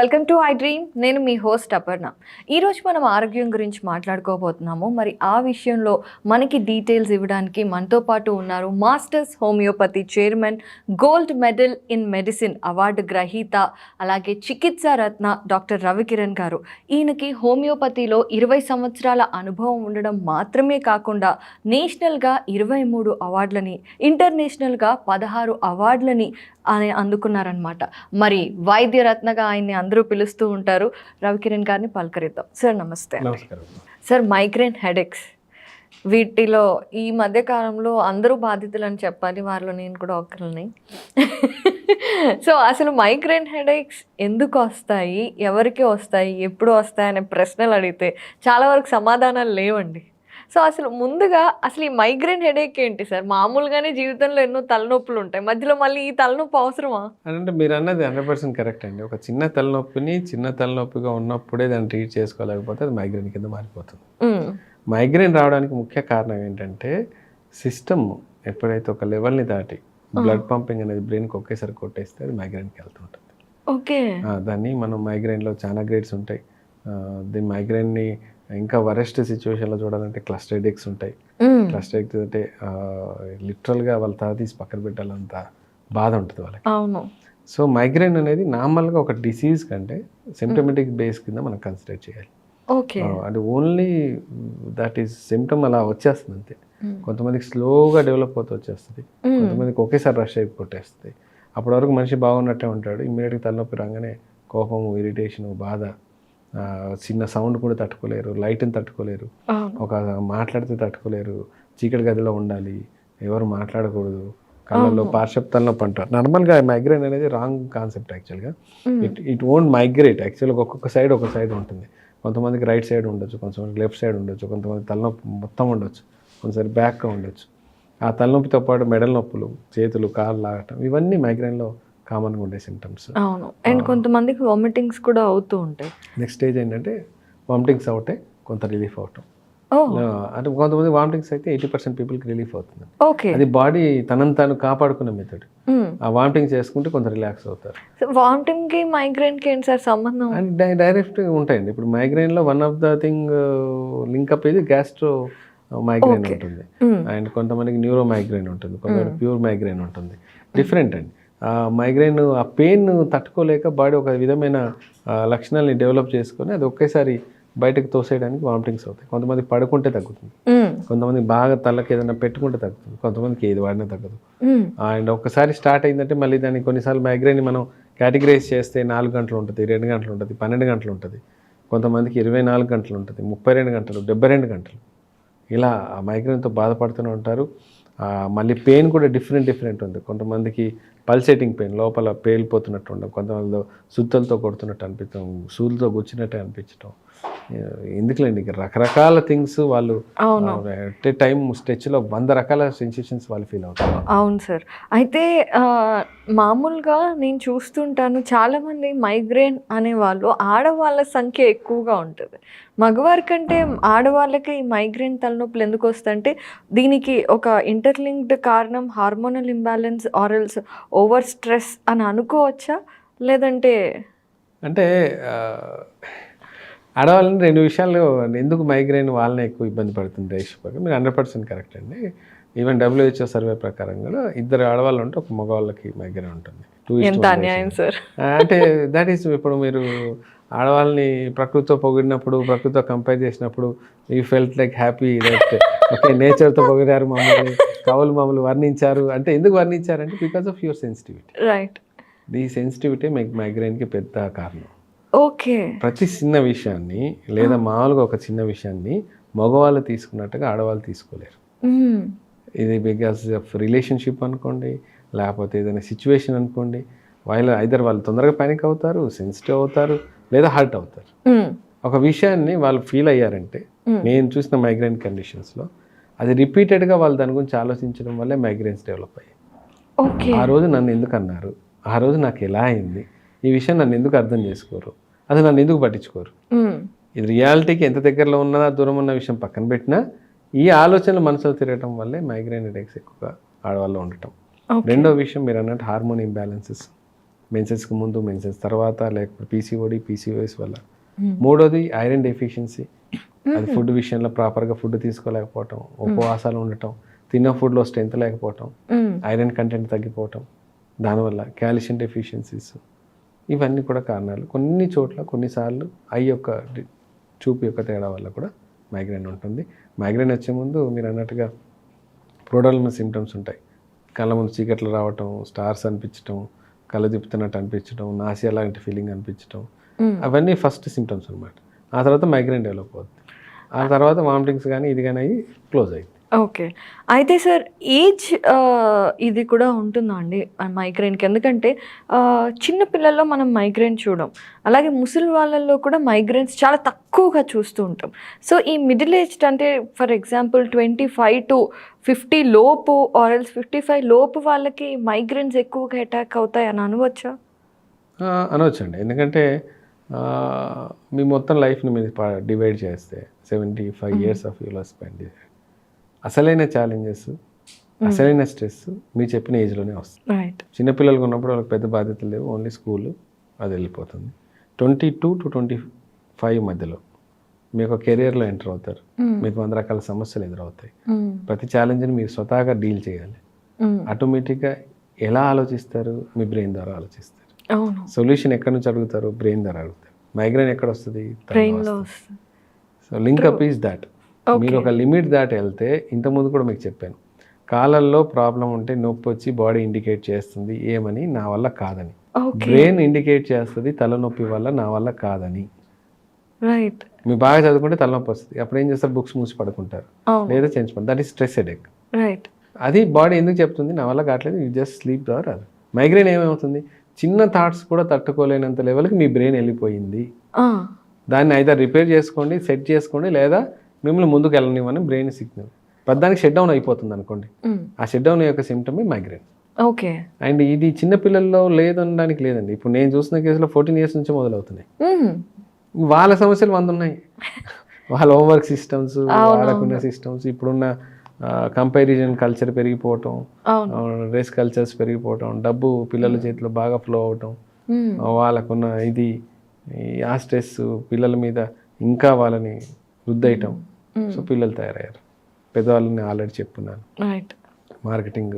Welcome to I dream. నేను మీ host Aparna. ఈరోజు మనం ఆరోగ్యం గురించి మాట్లాడుకోబోతున్నాము. మరి ఆ విషయంలో మనకి డీటెయిల్స్ ఇవ్వడానికి మనతో పాటు ఉన్నారు masters homeopathy chairman gold medal in medicine award గ్రహీత అలాగే చికిత్సా రత్న డాక్టర్ రవికిరణ్ గారు. ఈయనకి హోమియోపతిలో ఇరవై సంవత్సరాల అనుభవం ఉండడం మాత్రమే కాకుండా నేషనల్గా ఇరవై మూడు అవార్డులని ఇంటర్నేషనల్గా పదహారు అవార్డులని ఆయన అందుకున్నారనమాట మరి వైద్య రత్నగా ఆయన్ని అందరూ పిలుస్తూ ఉంటారు. రవికిరణ్ గారిని పలకరిద్దాం. Sir namaste sir migraine headaches. వీటిలో ఈ మధ్య కాలంలో అందరూ బాధితులు అని చెప్పాలి. వారిలో నేను కూడా ఒకరిని. సో అసలు మైగ్రేన్ హెడేక్స్ ఎందుకు వస్తాయి? ఎవరికి వస్తాయి? ఎప్పుడు వస్తాయి? అనే ప్రశ్నలు అడిగితే చాలా వరకు సమాధానాలు లేవండి. సో అసలు ముందుగా అసలు ఈ మైగ్రేన్ హెడేక్ ఏంటి సార్? మామూలుగానే జీవితంలో ఎన్నో తలనొప్పులు ఉంటాయి. మధ్యలో మళ్ళీ ఈ తలనొప్పి అవసరమా? అంటే మీరు అన్నది హండ్రెడ్ పర్సెంట్ కరెక్ట్ అండి. ఒక చిన్న తలనొప్పిని చిన్న తలనొప్పిగా ఉన్నప్పుడే దాన్ని ట్రీట్ చేసుకోలేకపోతే అది మైగ్రేన్ కింద మారిపోతుంది. మైగ్రేన్ రావడానికి ముఖ్య కారణం ఏంటంటే సిస్టమ్ ఎప్పుడైతే ఒక లెవెల్ని దాటి బ్లడ్ పంపింగ్ అనేది బ్రెయిన్కి ఒకేసారి కొట్టేస్తే అది మైగ్రేన్కి వెళ్తుంటుంది ఓకే. దాన్ని మనం మైగ్రేన్లో చాలా గ్రేడ్స్ ఉంటాయి. దీని మైగ్రేన్ని ఇంకా వరెస్ట్ సిచ్యువేషన్లో చూడాలంటే క్లస్టర్ హెడేక్స్ ఉంటాయి. క్లస్టర్ హెడేక్స్ అంటే లిటరల్గా వాళ్ళ తల తీసి పక్కన పెట్టాలంత బాధ ఉంటుంది వాళ్ళకి. అవును. సో మైగ్రేన్ అనేది నార్మల్గా ఒక డిసీజ్ కంటే సిమ్టమెటిక్ బేస్ కింద మనం కన్సిడర్ చేయాలి. ఓకే. అంటే ఓన్లీ దట్ ఈస్ సిమ్టమ్ అలా వచ్చేస్తుంది అంతే. కొంతమందికి స్లోగా డెవలప్ అవుతూ వచ్చేస్తుంది. కొంతమందికి ఒకేసారి రష్ అయిపోయి కొట్టేస్తుంది అప్పటి వరకు మనిషి బాగున్నట్టే ఉంటాడు. ఇమ్మీడియట్గా తలనొప్పి రాగానే కోపము ఇరిటేషను బాధ చిన్న సౌండ్ కూడా తట్టుకోలేరు లైట్ని తట్టుకోలేరు. ఒక మాట్లాడితే తట్టుకోలేరు చీకటి గదిలో ఉండాలి ఎవరు మాట్లాడకూడదు కళ్ళల్లో పార్శ్వప్ తలనొప్పి అంటారు నార్మల్గా మైగ్రేన్ అనేది రాంగ్ కాన్సెప్ట్ యాక్చువల్గా ఇట్ ఇట్ ఓంట్ మైగ్రేట్ యాక్చువల్గా ఒక్కొక్క సైడ్ ఒక సైడ్ ఉంటుంది. కొంతమందికి రైట్ సైడ్ ఉండొచ్చు కొంతమందికి లెఫ్ట్ సైడ్ ఉండొచ్చు కొంతమంది తలనొప్పి మొత్తం ఉండొచ్చు కొంతసారి బ్యాక్గా ఉండొచ్చు. ఆ తలనొప్పితో పాటు మెడల నొప్పులు చేతులు కాళ్ళు లాగటం ఇవన్నీ మైగ్రేన్లో కామన్గా ఉండే సిమ్టమ్స్ అవును. అండ్ కొంతమందికి వామిటింగ్స్ కూడా అవుతూ ఉంటాయి. నెక్స్ట్ స్టేజ్ ఏంటంటే వామిటింగ్స్ అవుతే కొంత రిలీఫ్ అవటం. అంటే కొంతమంది వామిటింగ్స్ అయితే ఎయిటీ పర్సెంట్ పీపుల్కి రిలీఫ్ అవుతుంది. ఓకే. అది బాడీ తనని తాను కాపాడుకునే మెథడ్ ఆ వామిటింగ్ చేసుకుంటే కొంత రిలాక్స్ అవుతారు. వామిటింగ్కి మైగ్రేన్కి ఏంటి సార్ సంబంధం? అండ్ డై డైరెక్ట్ ఉంటాయండి. ఇప్పుడు మైగ్రేన్లో one of the thing linkup ఇది గ్యాస్ట్రో మైగ్రేన్. ఉంటుంది. అండ్ కొంతమందికి న్యూరో మైగ్రేన్ ఉంటుంది. కొంతమంది ప్యూర్ మైగ్రేన్ ఉంటుంది. డిఫరెంట్ అండి. మైగ్రేన్ ఆ పెయిన్ తట్టుకోలేక బాడీ ఒక విధమైన లక్షణాలని డెవలప్ చేసుకొని అది ఒకేసారి బయటకు తోసేయడానికి వామిటింగ్స్ అవుతాయి. కొంతమంది పడుకుంటే తగ్గుతుంది. కొంతమంది బాగా తలకి ఏదైనా పెట్టుకుంటే తగ్గుతుంది. కొంతమందికి ఏది వాడినా తగ్గదు. అండ్ ఒక్కసారి స్టార్ట్ అయిందంటే మళ్ళీ దాన్ని కొన్నిసార్లు మైగ్రేన్ మనం కేటగిరైజ్ చేస్తే నాలుగు గంటలు ఉంటుంది రెండు గంటలు ఉంటుంది పన్నెండు గంటలు ఉంటుంది. కొంతమందికి ఇరవై నాలుగు గంటలు ఉంటుంది ముప్పై రెండు గంటలు డెబ్బై రెండు గంటలు. ఇలా ఆ మైగ్రేన్తో బాధపడుతూనే ఉంటారు. మళ్ళీ పెయిన్ కూడా డిఫరెంట్ డిఫరెంట్ ఉంది. కొంతమందికి పల్సేటింగ్ పెయిన్ లోపల పేలిపోతున్నట్టు ఉండడం కొంతమందిలో సుత్తలతో కొడుతున్నట్టు అనిపించడం సూదులతో గుచ్చినట్టే అనిపించడం ఎందుకులేండి? రకరకాల థింగ్స్ వాళ్ళు అట్ ఏ టైం స్ట్రెచ్లో వంద రకాల సెన్సేషన్స్ వాళ్ళు ఫీల్ అవుతారు. అవును సార్. అయితే మామూలుగా నేను చూస్తుంటాను చాలామంది మైగ్రేన్ అనేవాళ్ళు ఆడవాళ్ళ సంఖ్య ఎక్కువగా ఉంటుంది. మగవారి కంటే ఆడవాళ్ళకి ఈ మైగ్రేన్ తలనొప్పులు ఎందుకు వస్తాయంటే దీనికి ఒక ఇంటర్లింక్డ్ కారణం హార్మోనల్ ఇంబ్యాలెన్స్ ఆరల్స్ ఓవర్ స్ట్రెస్ అని అనుకోవచ్చా? లేదంటే అంటే ఆడవాళ్ళని రెండు విషయాలు ఎందుకు మైగ్రేన్ వాళ్ళనే ఎక్కువ ఇబ్బంది పడుతుంది రేషియోగా మీరు హండ్రెడ్ పర్సెంట్ కరెక్ట్ అండి. ఈవెన్ డబ్ల్యూహెచ్ఓ సర్వే ప్రకారంగా ఇద్దరు ఆడవాళ్ళు ఉంటే ఒక మగవాళ్ళకి మైగ్రేన్ ఉంటుంది. టూ ఎంత అన్యాయం సార్ అంటే దట్ ఈస్ ఇప్పుడు మీరు ఆడవాళ్ళని ప్రకృతితో పొగిడినప్పుడు ప్రకృతితో కంపేర్ చేసినప్పుడు you felt like happy that okay నేచర్తో పొగిడారు మమ్మల్ని కవులు మమ్మల్ని వర్ణించారు. అంటే ఎందుకు వర్ణించారంటే because of your sensitivity right ఈ సెన్సిటివిటీ మీకు మైగ్రేన్కి పెద్ద కారణం. ఓకే. ప్రతి చిన్న విషయాన్ని లేదా మామూలుగా ఒక చిన్న విషయాన్ని మగవాళ్ళు తీసుకున్నట్టుగా ఆడవాళ్ళు తీసుకోలేరు. ఇది బికాస్ ఆఫ్ రిలేషన్షిప్ అనుకోండి లేకపోతే ఏదైనా సిచ్యువేషన్ అనుకోండి వాళ్ళు ఐదర్ వాళ్ళు తొందరగా పానిక్ అవుతారు సెన్సిటివ్ అవుతారు లేదా హర్ట్ అవుతారు. ఒక విషయాన్ని వాళ్ళు ఫీల్ అయ్యారంటే. నేను చూసిన మైగ్రేన్ కండిషన్స్లో అది రిపీటెడ్గా వాళ్ళు దాని గురించి ఆలోచించడం వల్లే మైగ్రేన్స్ డెవలప్ అయ్యాయి. ఆ రోజు నన్ను ఎందుకు అన్నారు ఆ రోజు నాకు ఎలా అయింది? ఈ విషయం నన్ను ఎందుకు అర్థం చేసుకోరు? అసలు నన్ను ఎందుకు పట్టించుకోరు? ఇది రియాలిటీకి ఎంత దగ్గరలో ఉన్నదా దూరం ఉన్న విషయం పక్కన పెట్టినా ఈ ఆలోచనలు మనసులో తిరగటం వల్లే మైగ్రేన్ హెడేక్స్ ఎక్కువగా ఆడవాళ్ళు ఉండటం. రెండో విషయం మీరు అన్నట్టు హార్మోన్ ఇంబ్యాలెన్సెస్. మెన్సెస్కి ముందు మెన్సెస్ తర్వాత లేకపోతే పీసీఓడి పీసీఓఎస్ వల్ల. మూడోది ఐరన్ డెఫిషియన్సీ. అది ఫుడ్ విషయంలో ప్రాపర్గా ఫుడ్ తీసుకోలేకపోవటం ఉపవాసాలు ఉండటం తిన్న ఫుడ్లో స్ట్రెంత్ లేకపోవటం. ఐరన్ కంటెంట్ తగ్గిపోవటం దానివల్ల కాల్షియం డెఫిషియన్సీస్. ఇవన్నీ కూడా కారణాలు. కొన్ని చోట్ల కొన్నిసార్లు ఐ యొక్క చూపు యొక్క తేడా వల్ల కూడా మైగ్రేన్ ఉంటుంది. మైగ్రేన్ వచ్చే ముందు మీరు అన్నట్టుగా ప్రోడల్మ సిమ్టమ్స్ ఉంటాయి. కళ్ళ ముందు చీకట్లు రావటం స్టార్స్ అనిపించటం కళ్ళు తిప్పుతున్నట్టు అనిపించడం నాసియా లాంటి ఫీలింగ్ అనిపించడం. అవన్నీ ఫస్ట్ సిమ్టమ్స్ అనమాట ఆ తర్వాత మైగ్రేన్ డెవలప్ అవుతుంది ఆ తర్వాత వామిటింగ్స్ కానీ ఇది కానీ అయ్యి క్లోజ్ అయ్యింది ఓకే. అయితే సార్ ఏజ్ ఇది కూడా ఉంటుందా అండి? మైగ్రేన్కి? ఎందుకంటే చిన్న పిల్లల్లో మనం మైగ్రేన్ చూడం. అలాగే ముసలి వాళ్ళల్లో కూడా మైగ్రేన్స్ చాలా తక్కువగా చూస్తూ ఉంటాం. సో ఈ మిడిల్ ఏజ్డ్ అంటే for example twenty five to fifty లోపు ఆర్ఎల్స్ ఫిఫ్టీ ఫైవ్ లోపు వాళ్ళకి మైగ్రేన్స్ ఎక్కువగా అటాక్ అవుతాయి అని అనవచ్చా? అనవచ్చండి. ఎందుకంటే మీ మొత్తం లైఫ్ని మీరు డివైడ్ చేస్తే సెవెంటీ ఫైవ్ ఇయర్స్ ఆఫ్ యూలో స్పెండ్ అసలైన ఛాలెంజెస్ అసలైన స్ట్రెస్ మీరు చెప్పిన ఏజ్లోనే వస్తుంది. చిన్నపిల్లలకు ఉన్నప్పుడు వాళ్ళకి పెద్ద బాధ్యతలు లేవు ఓన్లీ స్కూల్ అది వెళ్ళిపోతుంది. Twenty two to twenty five మధ్యలో మీకు కెరియర్లో ఎంటర్ అవుతారు. మీకు వంద రకాల సమస్యలు ఎదురవుతాయి. ప్రతి ఛాలెంజ్ని మీరు స్వతహాగా డీల్ చేయాలి. ఆటోమేటిక్గా ఎలా ఆలోచిస్తారు? మీ బ్రెయిన్ ద్వారా ఆలోచిస్తారు. సొల్యూషన్ ఎక్కడి నుంచి అడుగుతారు? బ్రెయిన్ ద్వారా అడుగుతారు. మైగ్రేన్ ఎక్కడ వస్తుంది? So link up is that మీరు ఒక లిమిట్ దాటి వెళ్తే ఇంతకుముందు కూడా మీకు చెప్పాను. కాలల్లో ప్రాబ్లం ఉంటే నొప్పి వచ్చి బాడీ ఇండికేట్ చేస్తుంది ఏమని? నా వల్ల కాదని. బ్రెయిన్ ఇండికేట్ చేస్తుంది తలనొప్పి వల్ల నా వల్ల కాదని. రైట్ మీరు బాగా చదువుకుంటే తలనొప్పి వస్తుంది. అప్పుడు ఏం చేస్తారు? బుక్స్ మూసి పడుకుంటారు. లేదా పడు that is stress headache right అది బాడీ ఎందుకు చెప్తుంది? నా వల్ల కావట్లేదు. యూ జస్ట్ స్లీప్ దవర్ అది మైగ్రేన్ ఏమవుతుంది? చిన్న థాట్స్ కూడా తట్టుకోలేనంత లెవెల్కి మీ బ్రెయిన్ వెళ్ళిపోయింది. దాన్ని అయితే రిపేర్ చేసుకోండి సెట్ చేసుకోండి లేదా మిమ్మల్ని ముందుకు వెళ్ళనివ్వని బ్రెయిన్ సిగ్నల్ పెద్దానికి షట్ డౌన్ అయిపోతుంది అనుకోండి. ఆ షట్ డౌన్ యొక్క సిమ్టమే మైగ్రేన్ ఓకే. అండ్ ఇది చిన్న పిల్లల్లో లేదనడానికి లేదండి. ఇప్పుడు నేను చూసిన కేసులో ఫోర్టీన్ ఇయర్స్ నుంచి మొదలవుతున్నాయి. వాళ్ళ సమస్యలు వంద ఉన్నాయి. వాళ్ళ హోంవర్క్ సిస్టమ్స్ వాడకున్న సిస్టమ్స్ ఇప్పుడున్న కంపారిజన్ కల్చర్ పెరిగిపోవటం రేస్ కల్చర్స్ పెరిగిపోవటం డబ్బు పిల్లల చేతిలో బాగా ఫ్లో అవటం. వాళ్ళకున్న ఇది ఆ స్ట్రెస్ పిల్లల మీద ఇంకా వాళ్ళని రుద్దయటం సో పిల్లలు తయారయ్యారు. పెద్దవాళ్ళని ఆల్రెడీ చెప్పున్నాను. రైట్ మార్కెటింగ్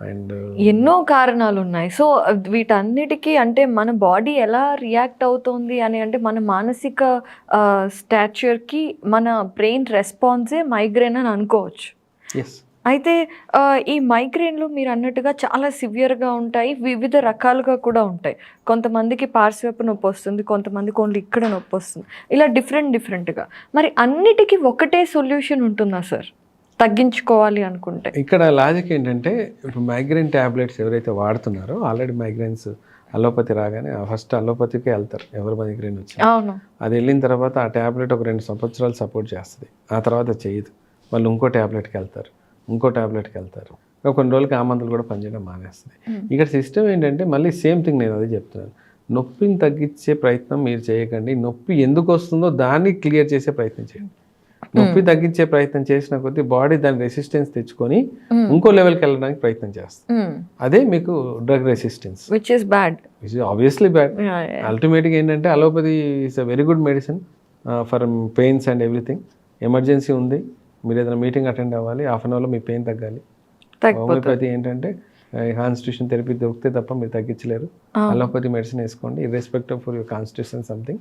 అండ్ ఎన్నో కారణాలు ఉన్నాయి సో వీటన్నిటికీ అంటే మన బాడీ ఎలా రియాక్ట్ అవుతుంది అని అంటే మన మానసిక స్టాచ్యూర్కి మన బ్రెయిన్ రెస్పాన్సే మైగ్రేన్ అని అనుకోవచ్చు. ఎస్ అయితే ఈ మైగ్రేన్లు మీరు అన్నట్టుగా చాలా సివియర్గా ఉంటాయి వివిధ రకాలుగా కూడా ఉంటాయి. కొంతమందికి పార్శ్వపు నొప్పి వస్తుంది కొంతమందికి ఓన్లీ ఇక్కడ నొప్పి వస్తుంది. ఇలా డిఫరెంట్ డిఫరెంట్గా. మరి అన్నిటికీ ఒకటే సొల్యూషన్ ఉంటుందా సార్? తగ్గించుకోవాలి అనుకుంటే. ఇక్కడ లాజిక్ ఏంటంటే ఇప్పుడు మైగ్రేన్ ట్యాబ్లెట్స్ ఎవరైతే వాడుతున్నారో ఆల్రెడీ మైగ్రేన్స్ అలోపతి రాగానే ఫస్ట్ అలోపతికే వెళ్తారు ఎవరు మైగ్రేన్ వచ్చి అవును. అది వెళ్ళిన తర్వాత ఆ ట్యాబ్లెట్ ఒక రెండు సంవత్సరాలు సపోర్ట్ చేస్తుంది. ఆ తర్వాత చేయదు. వాళ్ళు ఇంకో ట్యాబ్లెట్కి వెళ్తారు. ఇంకో ట్యాబ్లెట్కి వెళ్తారు ఇంకా కొన్ని రోజులకి ఆ మందులు కూడా పనిచేయడం మానేస్తుంది ఇక్కడ సిస్టమ్ ఏంటంటే మళ్ళీ సేమ్ థింగ్ నేను అదే చెప్తున్నాను. నొప్పిని తగ్గించే ప్రయత్నం మీరు చేయకండి. నొప్పి ఎందుకు వస్తుందో దాన్ని క్లియర్ చేసే ప్రయత్నం చేయండి. నొప్పి తగ్గించే ప్రయత్నం చేసిన కొద్దీ బాడీ దాని రెసిస్టెన్స్ తెచ్చుకొని ఇంకో లెవెల్కి వెళ్ళడానికి ప్రయత్నం చేస్తుంది. అదే మీకు drug resistance which is bad which obviously bad అల్టిమేట్గా ఏంటంటే allopathy is a very good medicine for pains and everything emergency ఉంది. మీరు ఏదైనా మీటింగ్ అటెండ్ అవ్వాలి హాఫ్ అన్ అవర్లో మీ పెయిన్ తగ్గాలి. హోమియోపతి ఏంటంటే కాన్స్టిట్యూషన్ థెరపీ దొరికితే తప్ప మీరు తగ్గించలేరు. అలోపతి మెడిసిన్ వేసుకోండి. Irrespective for your constitution something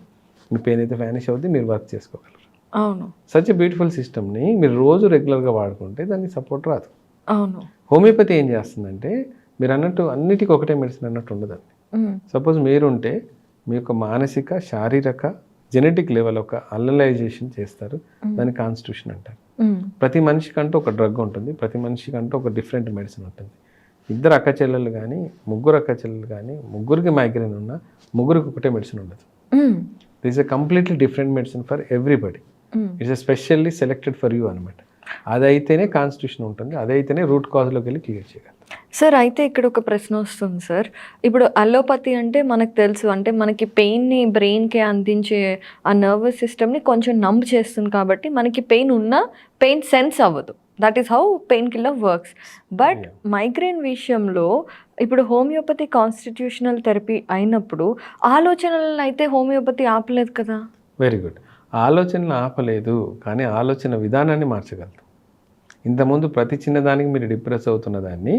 me pain అయితే వ్యానిష్ అవుతుంది మీరు వర్క్ చేసుకోగలరు. అవును. సచ్ బ్యూటిఫుల్ సిస్టమ్ని మీరు రోజు రెగ్యులర్గా వాడుకుంటే దానికి సపోర్ట్ రాదు. అవును. హోమియోపతి ఏం చేస్తుందంటే మీరు అన్నట్టు అన్నిటికీ ఒకటే మెడిసిన్ అన్నట్టు ఉండదండి. సపోజ్ మీరుంటే మీ యొక్క మానసిక శారీరక జెనెటిక్ లెవెల్ ఒక అల్లలైజేషన్ చేస్తారు. దాన్ని కాన్స్టిట్యూషన్ అంటారు. ప్రతి మనిషికంటూ ఒక డ్రగ్ ఉంటుంది ప్రతి మనిషికంటూ ఒక డిఫరెంట్ మెడిసిన్ ఉంటుంది. ఇద్దరు అక్క చెల్లెలు కానీ ముగ్గురు అక్క చెల్లెలు కానీ ముగ్గురికి మైగ్రేన్ ఉన్నా ముగ్గురికి ఒకటే మెడిసిన్ ఉండదు. This a completely different medicine for everybody. It's specially selected for you అనమాట అదైతేనే కాన్స్టిట్యూషన్ ఉంటుంది అదైతేనే రూట్ కాజ్లోకి వెళ్ళి క్లియర్ చేయగలరు సార్ అయితే ఇక్కడ ఒక ప్రశ్న వస్తుంది సార్. ఇప్పుడు అలోపతి అంటే మనకు తెలుసు అంటే మనకి పెయిన్ని బ్రెయిన్కి అందించే ఆ నర్వస్ సిస్టమ్ని కొంచెం నంబ్ చేస్తుంది కాబట్టి మనకి పెయిన్ ఉన్నా పెయిన్ సెన్స్ అవ్వదు. That is how pain killer works. But migraine విషయంలో ఇప్పుడు హోమియోపతి కాన్స్టిట్యూషనల్ థెరపీ అయినప్పుడు ఆలోచనలను అయితే హోమియోపతి ఆపలేదు కదా? వెరీ గుడ్ ఆలోచనలు ఆపలేదు కానీ ఆలోచన విధానాన్ని మార్చగలదు. ఇంతకుముందు ప్రతి చిన్నదానికి మీరు డిప్రెస్ అవుతున్న దాన్ని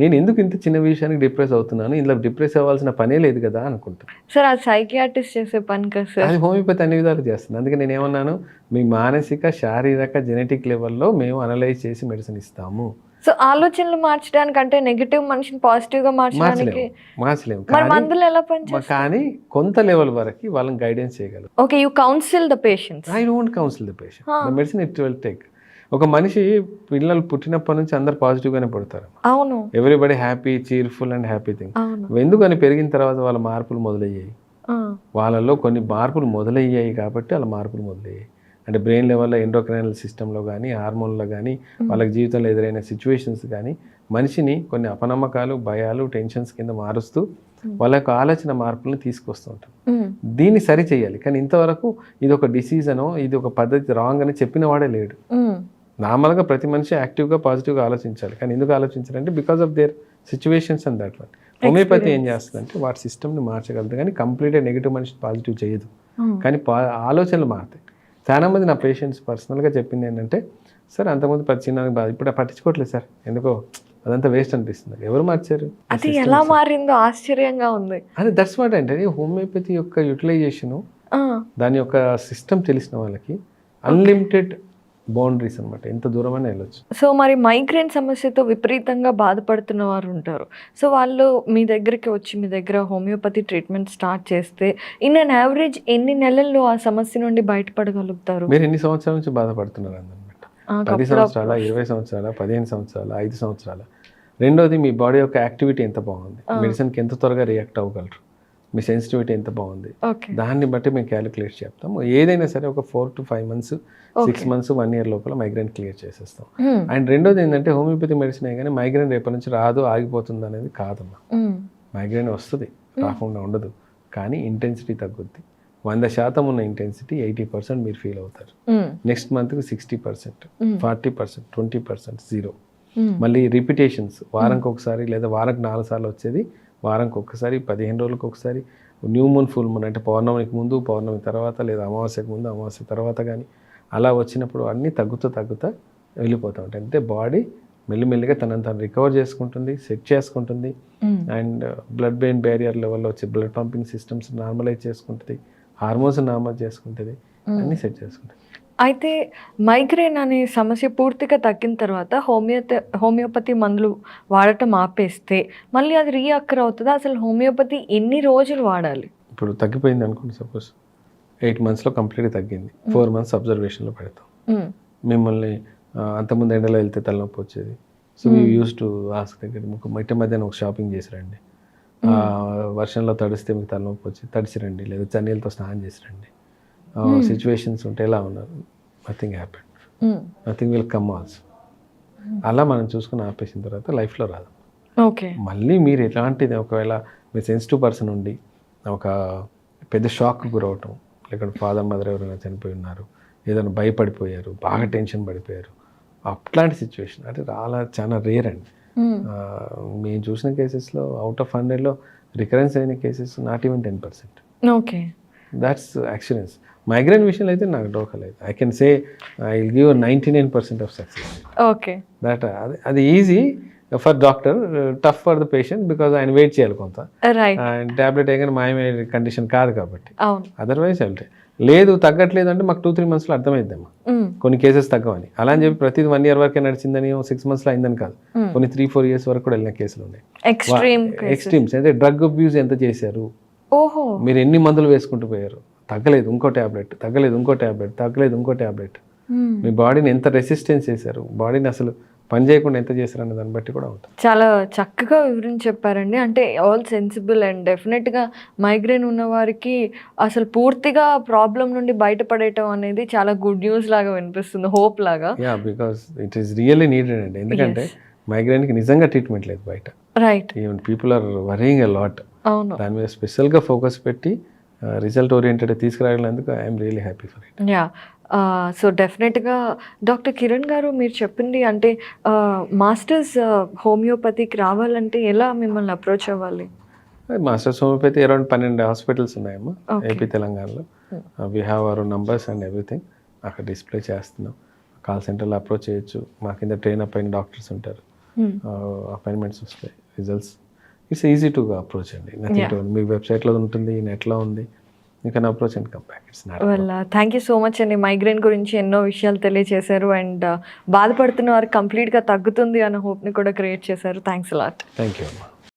నేను ఎందుకు ఇంత చిన్న విషయానికి డిప్రెస్ అవుతున్నాను? ఇందులో డిప్రెస్ అవ్వాల్సిన పనే లేదు కదా అనుకుంటా. సార్ అది సైకియాట్రిస్ట్ చేసే పని కదా సార్? అది హోమియోపతి అన్ని విధాలు చేస్తుంది. అందుకే నేను ఏమన్నాను మీ మానసిక శారీరక జెనెటిక్ లెవెల్లో మేము అనలైజ్ చేసి మెడిసిన్ ఇస్తాము. సో ఆలోచనలు మార్చడానికి అంటే నెగిటివ్ మనిషిని పాజిటివ్గా మార్చడానికి మార్చలేము. మందులు ఎలా పనిచేస్తాయి? కానీ కొంత లెవెల్ వరకు వాళ్ళని గైడెన్స్ చేయగలరు okay you counsel the patients I don't counsel the patient medicine it will take ఒక మనిషి పిల్లలు పుట్టినప్పటి నుంచి అందరు పాజిటివ్గానే పుడతారు. అవును. Everybody happy cheerful and happy thing ఎందుకని పెరిగిన తర్వాత వాళ్ళ మార్పులు మొదలయ్యాయి? వాళ్ళలో కొన్ని మార్పులు మొదలయ్యాయి కాబట్టి వాళ్ళ మార్పులు మొదలయ్యాయి. అంటే బ్రెయిన్ లెవెల్లో ఎండోక్రైనల్ సిస్టంలో కానీ హార్మోన్లో కానీ వాళ్ళకి జీవితంలో ఎదురైన సిచ్యువేషన్స్ కానీ మనిషిని కొన్ని అపనమ్మకాలు భయాలు టెన్షన్స్ కింద మారుస్తూ వాళ్ళ యొక్క ఆలోచన మార్పులను తీసుకొస్తూ ఉంటాం. ఉమ్, దీన్ని సరి చేయాలి. కానీ ఇంతవరకు ఇది ఒక డిసీజ్ అనో ఇది ఒక పద్ధతి రాంగ్ అని చెప్పిన వాడే లేడు. నార్మల్గా ప్రతి మనిషి యాక్టివ్గా పాజిటివ్గా ఆలోచించాలి. కానీ ఎందుకు ఆలోచించాలంటే because of their situations and that one. Homeopathy ఏం చేస్తుందంటే వాటి సిస్టమ్ని మార్చగలదు. కానీ కంప్లీట్గా నెగిటివ్ మనిషి పాజిటివ్ చేయదు. కానీ పా ఆలోచనలు మారుతాయి. చాలామంది నా పేషెంట్స్ పర్సనల్గా చెప్పింది ఏంటంటే సార్ అంతకుముందు ప్రతి చిన్న బాధ ఇప్పుడు పట్టించుకోవట్లేదు సార్. ఎందుకో అదంతా వేస్ట్ అనిపిస్తుంది. ఎవరు మార్చారు? అది ఎలా మారిందో ఆశ్చర్యంగా ఉంది. అది దట్స్ వాట్ అంటే హోమియోపతి యొక్క యూటిలైజేషను దాని యొక్క సిస్టమ్ తెలిసిన వాళ్ళకి అన్లిమిటెడ్ బౌండరీస్ అనమాట ఎంత దూరమైనా వెళ్ళొచ్చు. సో మరి మైగ్రేన్ సమస్యతో విపరీతంగా బాధపడుతున్న వారు ఉంటారు. సో వాళ్ళు మీ దగ్గరికి వచ్చి మీ దగ్గర హోమియోపతి ట్రీట్మెంట్ స్టార్ట్ చేస్తే ఇన్ అన్ యావరేజ్ ఎన్ని నెలల్లో ఆ సమస్య నుండి బయటపడగలుగుతారు? మీరు ఎన్ని సంవత్సరాల నుంచి బాధపడుతున్నారు అన్నమాట ఆ, పది సంవత్సరాల ఇరవై సంవత్సరాల పదిహేను సంవత్సరాల ఐదు సంవత్సరాల. రెండోది మీ బాడీ యొక్క యాక్టివిటీ ఎంత బాగుంది? మెడిసిన్కి ఎంత త్వరగా రియాక్ట్ అవ్వగలరు? మీ సెన్సిటివిటీ ఎంత బాగుంది? దాన్ని బట్టి మేము క్యాలిక్యులేట్ చేస్తాము ఏదైనా సరే ఒక four to five months six months one year లోపల మైగ్రేన్ క్లియర్ చేసేస్తాం. Hmm. అండ్ రెండోది ఏంటంటే హోమియోపతి మెడిసిన్ కానీ మైగ్రేన్ రేపటి నుంచి రాదు ఆగిపోతుంది అనేది కాదమ్మా. మైగ్రేన్ వస్తుంది రాకుండా ఉండదు. కానీ ఇంటెన్సిటీ తగ్గుద్ది. వంద శాతం ఉన్న ఇంటెన్సిటీ ఎయిటీ పర్సెంట్ మీరు ఫీల్ అవుతారు. నెక్స్ట్ మంత్కి sixty percent. Forty percent twenty percent zero మళ్ళీ రిపిటేషన్స్ వారంకి ఒకసారి లేదా వారంకి నాలుగు సార్లు వచ్చేది వారంకి ఒక్కసారి పదిహేను రోజులకు ఒకసారి న్యూ మూన్ ఫుల్ మూన్ అంటే పౌర్ణమికి ముందు పౌర్ణమి తర్వాత లేదా అమావాస్యకు ముందు అమావాస్య తర్వాత కానీ అలా వచ్చినప్పుడు అన్నీ తగ్గుతూ తగ్గుతూ వెళ్ళిపోతూ ఉంటాయి. అంటే బాడీ మెల్లిమెల్లిగా తనని తను రికవర్ చేసుకుంటుంది సెట్ చేసుకుంటుంది. అండ్ బ్లడ్ బ్రెయిన్ బ్యారియర్ లెవెల్లో వచ్చే బ్లడ్ పంపింగ్ సిస్టమ్స్ నార్మలైజ్ చేసుకుంటుంది హార్మోన్స్ నార్మల్ చేసుకుంటుంది అన్నీ సెట్ చేసుకుంటుంది. అయితే మైగ్రేన్ అనే సమస్య పూర్తిగా తగ్గిన తర్వాత హోమియోపతి హోమియోపతి మందులు వాడటం ఆపేస్తే మళ్ళీ అది రీఅక్కర్ అవుతుందా? అసలు హోమియోపతి ఎన్ని రోజులు వాడాలి? ఇప్పుడు తగ్గిపోయింది అనుకోండి సపోజ్ ఎయిట్ మంత్స్లో కంప్లీట్గా తగ్గింది. ఫోర్ మంత్స్ అబ్జర్వేషన్లో పెడతాం. మిమ్మల్ని అంతకుముందు ఎండలో వెళ్తే తలనొప్పి వచ్చేది. So we use to ask దగ్గర మీకు మట్టి మధ్యాహ్నం ఒక షాపింగ్ చేసి రండి ఆ, వర్షంలో తడిస్తే మీకు తలనొప్పి వచ్చి తడిసి రండి లేదా చన్నీళ్ళతో స్నానం చేసి రండి సిచ్యువేషన్స్ ఉంటే ఎలా ఉన్నారు? Nothing happen nothing will come also అలా మనం చూసుకుని ఆపేసిన తర్వాత లైఫ్లో రాదు. ఓకే మళ్ళీ మీరు ఎలాంటిది ఒకవేళ మీరు సెన్సిటివ్ పర్సన్ ఉండి ఒక పెద్ద షాక్ గురవటం లేకుంటే ఫాదర్ మదర్ ఎవరైనా చనిపోయి ఉన్నారు ఏదైనా భయపడిపోయారు బాగా టెన్షన్ పడిపోయారు అట్లాంటి సిచ్యువేషన్ అంటే చాలా చాలా రేర్ అండి. ఆ, మేము చూసిన కేసెస్లో అవుట్ ఆఫ్ హండ్రెడ్లో రికరెన్స్ అయిన cases not even ten percent okay that's accidents migraine విషయంలో అయితే నాకు డోకా లేదు. I can say I will give ninety nine percent of success okay that అది అది easy for doctor tough for the patient because ఆయన wait చేయాలి కొంత. అండ్ ట్యాబ్లెట్ వేయగానే మాయమయ్యే కండిషన్ కాదు కాబట్టి. అదర్వైజ్ వెళ్తే లేదు తగ్గట్లేదు అంటే మాకు టూ త్రీ మంత్స్లో అర్థమైద్దామా ఉమ్, కొన్ని కేసెస్ తగ్గవని. అలా అని చెప్పి ప్రతిది వన్ ఇయర్ వరకే నడిచిందని సిక్స్ మంత్స్లో అయిందని కాదు. కొన్ని త్రీ ఫోర్ ఇయర్స్ వరకు కూడా వెళ్ళిన కేసులు ఉన్నాయి. ఎక్స్ట్రీమ్ ఎక్స్ట్రీమ్స్ అయితే డ్రగ్ అబ్యూస్ ఎంత చేశారు? మీరు ఎన్ని మందులు వేసుకుంటూ పోయారు? తగ్గలేదు ఇంకో ట్యాబ్లెట్ తగ్గలేదు ఇంకో ట్యాబ్లెట్ తగ్గలేదు ఇంకో ట్యాబ్లెట్ మీ బాడీని ఎంత రెసిస్టెన్స్ చేశారు? బాడీని అసలు పని చేయకుండా ఎంత చేశారు అనే దాన్ని బట్టి కూడా ఉంటుంది చాలా చక్కగా వివరించి చెప్పారండి. అంటే ఆల్ సెన్సిబుల్ అండ్ డెఫినెట్గా మైగ్రేన్ ఉన్న వారికి అసలు పూర్తిగా ప్రాబ్లం నుండి బయటపడేయటం అనేది చాలా గుడ్ న్యూస్ లాగా వినిపిస్తుంది హోప్ లాగా. Yeah because it is really needed అండి. ఎందుకంటే మైగ్రేన్కి నిజంగా ట్రీట్మెంట్ లేదు బయట. Right even people are worrying a lot అవును. దాని మీద స్పెషల్గా ఫోకస్ పెట్టి result oriented తీసుకురాగలందుకు I'm really happy for it yeah so డెఫినెట్గా డాక్టర్ కిరణ్ గారు మీరు చెప్పింది అంటే మాస్టర్స్ హోమియోపతికి రావాలంటే ఎలా మిమ్మల్ని అప్రోచ్ అవ్వాలి? మాస్టర్స్ హోమియోపతి అరౌండ్ పన్నెండు హాస్పిటల్స్ ఉన్నాయమ్మా. ఏపీ తెలంగాణలో we have our numbers and everything అక్కడ డిస్ప్లే చేస్తున్నాం. కాల్ సెంటర్లో అప్రోచ్ చేయొచ్చు. మా కింద ట్రైన్ అప్ అయిన డాక్టర్స్ ఉంటారు. Hmm. అపాయింట్మెంట్స్ వస్తాయి. Results it's easy to approach అండి. నథింగ్ టు మీ వెబ్సైట్లో ఉంటుంది నెట్లో ఉంది. You can approach and come back it's not well thank you so much అండి. మైగ్రేన్ గురించి ఎన్నో విషయాలు తెలియజేశారు అండ్ బాధపడుతున్న వారికి కంప్లీట్గా తగ్గుతుంది అన్న హోప్ని కూడా క్రియేట్ చేశారు. థ్యాంక్స్ లాట్ థ్యాంక్ యూ అమ్మా.